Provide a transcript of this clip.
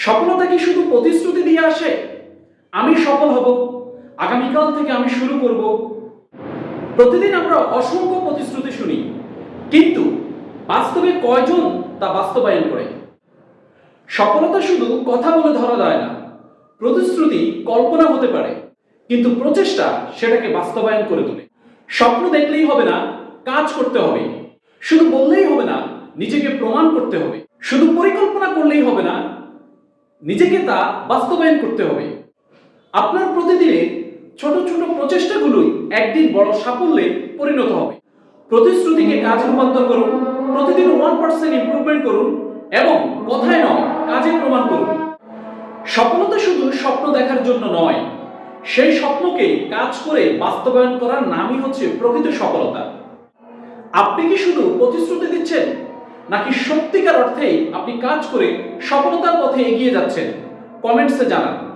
সফলতা কি শুধু প্রতিশ্রুতি দিয়ে আসে? আমি সফল হব। আগামীকাল থেকে আমি শুরু করব। প্রতিদিন আমরা অসংখ্য প্রতিশ্রুতি শুনি। কিন্তু বাস্তবে কয়জন তা বাস্তবায়ন করে? সফলতা শুধু কথা বলে ধরা যায় না। প্রতিশ্রুতি কল্পনা হতে পারে। কিন্তু প্রচেষ্টা সেটাকে বাস্তবায়ন করে তোলে। স্বপ্ন দেখলেই হবে না, কাজ করতে হবে। শুধু বললেই হবে না, নিজেকে প্রমাণ করতে হবে। শুধু পরিকল্পনা করলেই হবে নিজেকে তা বাস্তবায়ন করতে হবে। আপনার প্রতিদিনের ছোট ছোট প্রচেষ্টাগুলোই একদিন বড় সাফল্যে পরিণত হবে। প্রতিশ্রুতিকে কাজে রূপান্তর করুন, প্রতিদিন ওয়ান পার্সেন্ট ইমপ্রুভমেন্ট করুন এবং কথায় নয়, কাজে প্রমাণ করুন। সফলতা শুধু স্বপ্ন দেখার জন্য নয়, সেই স্বপ্নকে কাজ করে বাস্তবায়ন করার নামই হচ্ছে প্রকৃত সফলতা। আপনি কি শুধু প্রতিশ্রুতি দিচ্ছেন? নাকি সত্যিকার অর্থেই আপনি কাজ করে সফলতার পথে এগিয়ে যাচ্ছেন? কমেন্টসে জানান।